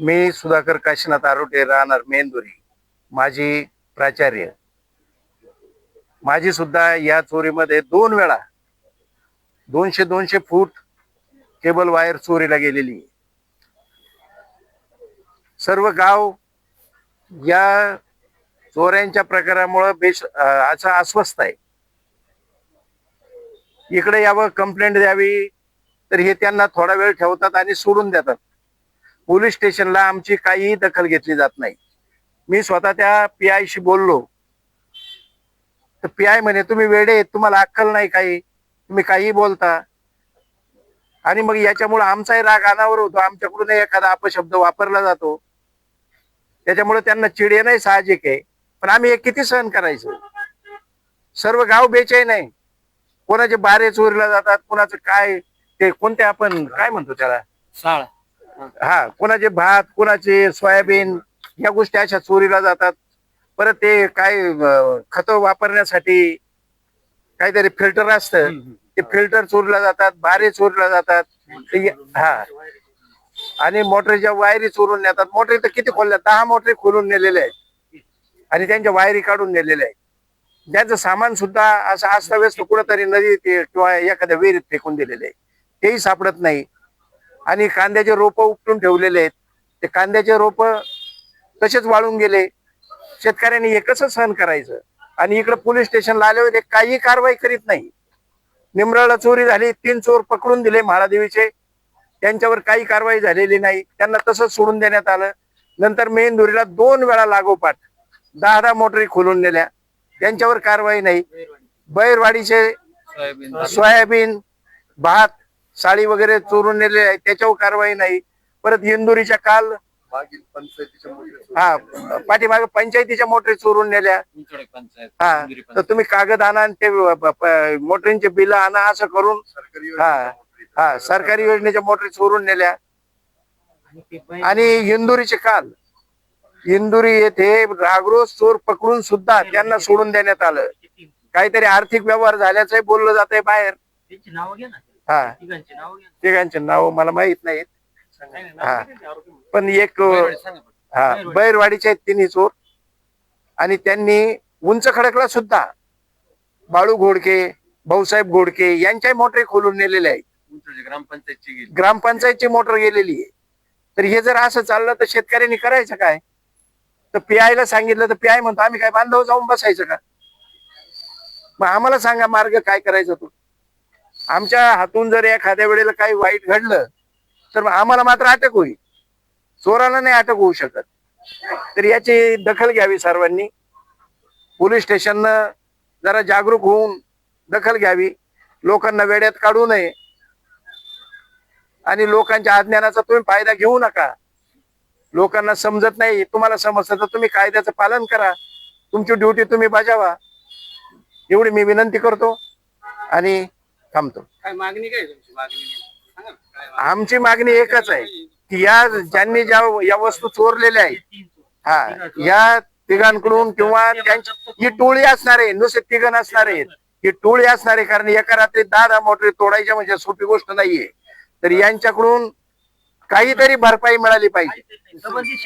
मी सुधाकर काशीनाथ आरोटे राहणार मेंदुरी माझी प्राचार्य. माझी सुद्धा या चोरीमध्ये दोन वेळा दोनशे दोनशे फूट केबल वायर चोरीला गेलेली. आहे. सर्व गाव या चोऱ्यांच्या प्रकारामुळं बेश असं अस्वस्थ आहे. इकडे यावं कंप्लेंट द्यावी तर हे त्यांना थोडा वेळ ठेवतात आणि सोडून देतात. पोलीस स्टेशनला आमची काहीही दखल घेतली जात नाही. मी स्वतः त्या पी बोललो. तर पी आय म्हणे तुम्ही वेडे तुम्हाला अक्कल नाही काही तुम्ही काहीही बोलता. आणि मग याच्यामुळे आमचाही राग अनावर होतो. आमच्याकडून एखादा अपशब्द वापरला जातो. त्याच्यामुळे त्यांना चिड येणं साहजिक आहे. पण आम्ही हे किती सहन करायचं? सर्व गाव बेचैन नाही कोणाचे बारे चोरीला जातात कोणाचं काय ते कोणते आपण काय म्हणतो त्याला? साळ. हा कोणाचे भात कोणाचे सोयाबीन या गोष्टी अशा चोरीला जातात. परत ते काय खत वापरण्यासाठी काहीतरी फिल्टर असतं. ते फिल्टर चोरीला जातात बारे चोरीला जातात. हा. आणि मोटरीच्या वायरी चोरून नेतात. मोटरी तर किती खोलल्या? दहा मोटरी खोलून नेलेल्या आहेत. आणि त्यांच्या वायरी काढून नेलेल्या आहेत. त्यांचं सामान सुद्धा असं अस्ताव्यस्त कुठंतरी नदी किंवा एखाद्या विहिरीत फेकून दिलेले आहे. तेही सापडत नाही. आणि कांद्याचे रोप उपटून ठेवलेले आहेत. ते कांद्याचे रोप तसेच वाळून गेले. शेतकऱ्यांनी हे कसं सहन करायचं. आणि इकडे पोलीस स्टेशनला आले होते काही कारवाई करीत नाही. निमराळला चोरी झाली तीन चोर पकडून दिले म्हाळादेवीचे त्यांच्यावर काही कारवाई झालेली नाही. त्यांना तसंच सोडून देण्यात आलं. नंतर मेंदुरीला दोन वेळा लागोपाठ दहा दहा मोटरी खोलून नेल्या. त्यांच्यावर कारवाई नाही. बैरवाडीचे सोयाबीन. सोयाबीन भात साडी वगैरे चोरून नेले आहे त्याच्यावर कारवाई नाही. परत इंदुरीच्या काल हा पाठीमागे पंचायतीच्या मोटरी चोरून नेल्या. हा तर. तुम्ही कागद आणा आणि ते मोटरींचे बिल आणा असं करून हा हा सरकारी योजनेच्या मोटरी चोरून नेल्या. आणि इंदुरीचे काल इंदुरी येथे रागरोज चोर पकडून सुद्धा त्यांना सोडून देण्यात आलं. काहीतरी आर्थिक व्यवहार झाल्याचंही बोललं जात आहे बाहेर. त्यांची नावं घ्या ना. हा. तिघांची नावं घ्या. तिघांचे नाव मला माहीत नाहीत. नाही, नाही, हा. नावं घ्या ना, आरोपी म्हणून. पण एक बैरवाडी सांगा पण. हा बैरवाडीचे आहेत तिन्ही चोर. आणि त्यांनी उंच खडकला सुद्धा बाळू घोडके भाऊसाहेब घोडके यांच्याही मोटरी खोलून नेलेल्या आहेत. उंचवडे ग्रामपंचायतची गेली. ग्रामपंचायतची मोटर गेलेली आहे. तर हे जर असं चाललं तर शेतकऱ्यांनी करायचं काय? तर PI ला सांगितलं तर पीआय म्हणतो आम्ही काय बांधव जाऊन बसायचं का? मग आम्हाला सांगा मार्ग काय करायचा तो. आमच्या हातून जर एखाद्या वेळेला काही वाईट घडलं तर मग आम्हाला मात्र अटक होईल. चोराला नाही अटक होऊ शकत. तर याची दखल घ्यावी सर्वांनी. पोलीस स्टेशननं जरा जागरूक होऊन दखल घ्यावी. लोकांना वेड्यात काढू नये. आणि लोकांच्या अज्ञानाचा तुम्ही फायदा घेऊ नका. लोकांना समजत नाही तुम्हाला समजतं तर तुम्ही कायद्याचं पालन करा. तुमची ड्युटी तुम्ही बजावा. एवढी मी विनंती करतो. आणि थांबतो. काय मागणी काय तुमची? मागणी सांगा ना, काय मागणी? आमची मागणी एकच आहे की या ज्यांनी ज्या या वस्तू चोरलेल्या आहेत हा या तिघांकडून किंवा त्यांची ही टोळी असणार आहे नुसते तिघ नसणार आहेत ही टोळी असणार आहे कारण एका रात्री दहा दहा मोटरी तोडायच्या म्हणजे सोपी गोष्ट नाहीये. तर यांच्याकडून काहीतरी भरपाई मिळाली पाहिजे.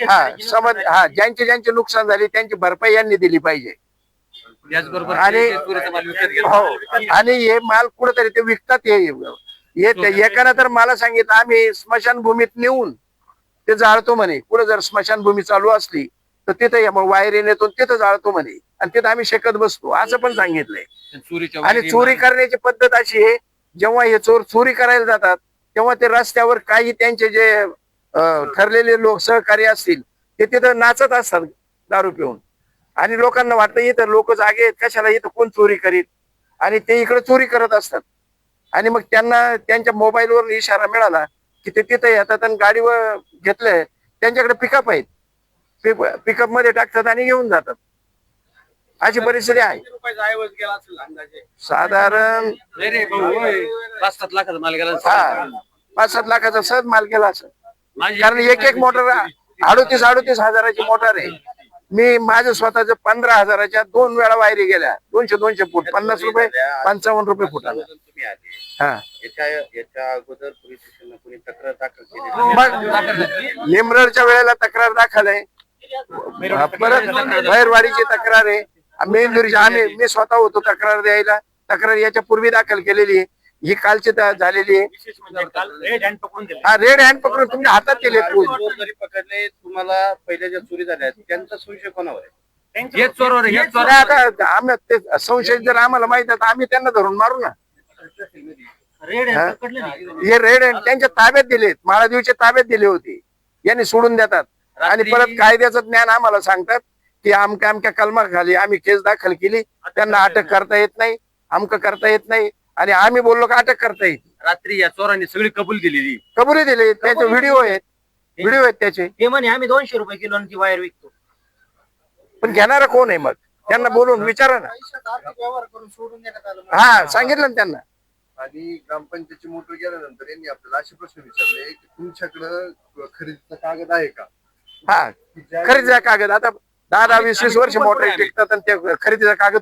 हा समज हा ज्यांचे ज्यांचे नुकसान झाले त्यांची भरपाई यांनी दिली पाहिजे. आणि- ते विकत. हो आणि हे माल कुठेतरी ते विकतात हे हे ते- एकानं तर मला सांगितलं आम्ही स्मशानभूमीत नेऊन ते जाळतो म्हणे. पुढे जर स्मशानभूमी चालू असली तर तिथे वायरी नेतो तिथं जाळतो म्हणे. आणि तिथं आम्ही शेकत बसतो. असं पण सांगितलंय. चोरीच्या आणि चोरी करण्याची पद्धत अशी आहे जेव्हा हे चोर चोरी करायला जातात तेव्हा ते रस्त्यावर काही त्यांचे जे अं, ठरलेले लोक सहकारी असतील ते तिथं नाचत असतात दारू पिऊन. आणि लोकांना वाटतं इथं लोक जागे आहेत कशाला इथं कोण चोरी करीत? आणि ते इकडे चोरी करत असतात. आणि मग त्यांना त्यांच्या मोबाईलवर इशारा मिळाला की ते तिथं येतात आणि गाडीवर घेतलंय त्यांच्याकडे पिकअप आहेत. पिकअपमध्ये टाकतात आणि घेऊन जातात. अशी परिस्थिती आहे. असेल साधारण. पाच सात लाखाचा माल गेला पाच सात लाखाचा सहज माल गेला असं माझी कारण एक एक मोटर अडोतीस अडोतीस हजाराची मोटर आहे. मी माझं स्वतःच पंधरा हजाराच्या दोन वेळा वायरी गेल्या. दोनशे दोनशे फूट पन्नास रुपये पंचावन्न रुपये फुटाला. आली. हा. याच्या याच्या अगोदर पोलीस स्टेशनला कोणी तक्रार दाखल केली हो, मग निमरडच्या वेळेला तक्रार दाखल आहे. परत भैरवाडीची तक्रार आहे. मेंदुरीची आम्ही मी स्वतः होतो तक्रार द्यायला. तक्रार याच्या पूर्वी दाखल केलेली आहे. ही कालची झालेली म्हणजे काल रेड हँड पकडून दिले. हा रेड हँड पकडून तुमच्या हातात केले चोर जरी पकडले तुम्हाला पहिल्या ज्या चोरी झाल्या आहेत, त्यांचा संशय कोणावर आहे? हेच चोरवर नाही, आहे. आता आम्ही ते संशय जर आम्हाला माहीत आहे तर आम्ही त्यांना धरून मारू ना. रेड हा? हे रेड हँड त्यांच्या ताब्यात दिलेत माळादेवीच्या ताब्यात दिले होते. यांनी सोडून देतात. आणि परत कायद्याचं ज्ञान आम्हाला सांगतात की अमक्या अमक्या कलमाखाली आम्ही केस दाखल केली. त्यांना अटक करता येत नाही अमक करता येत नाही. आणि आम्ही बोललो का अटक करता येईल. रात्री या चोरांनी सगळी कबूल दिलेली. कबुली दिली त्याचे व्हिडिओ आहेत. व्हिडिओ आहेत त्याचे. ते म्हणे आम्ही दोनशे रुपये किलो ती वायर विकतो. पण घेणारा कोण आहे मग? त्यांना बोलून विचारा ना. व्यवहार करून सोडून देण्यात आलं हा सांगितलं ना त्यांना. आणि ग्रामपंचायतची मोटर गेल्यानंतर यांनी आपल्याला असे प्रश्न विचारले की तुमच्याकडं खरेदीचा कागद आहे का? हा खरेदीचा कागद. आता दहा दहा वीस वीस वर्ष मोटर टिकतात आणि त्या खरेदीचा कागद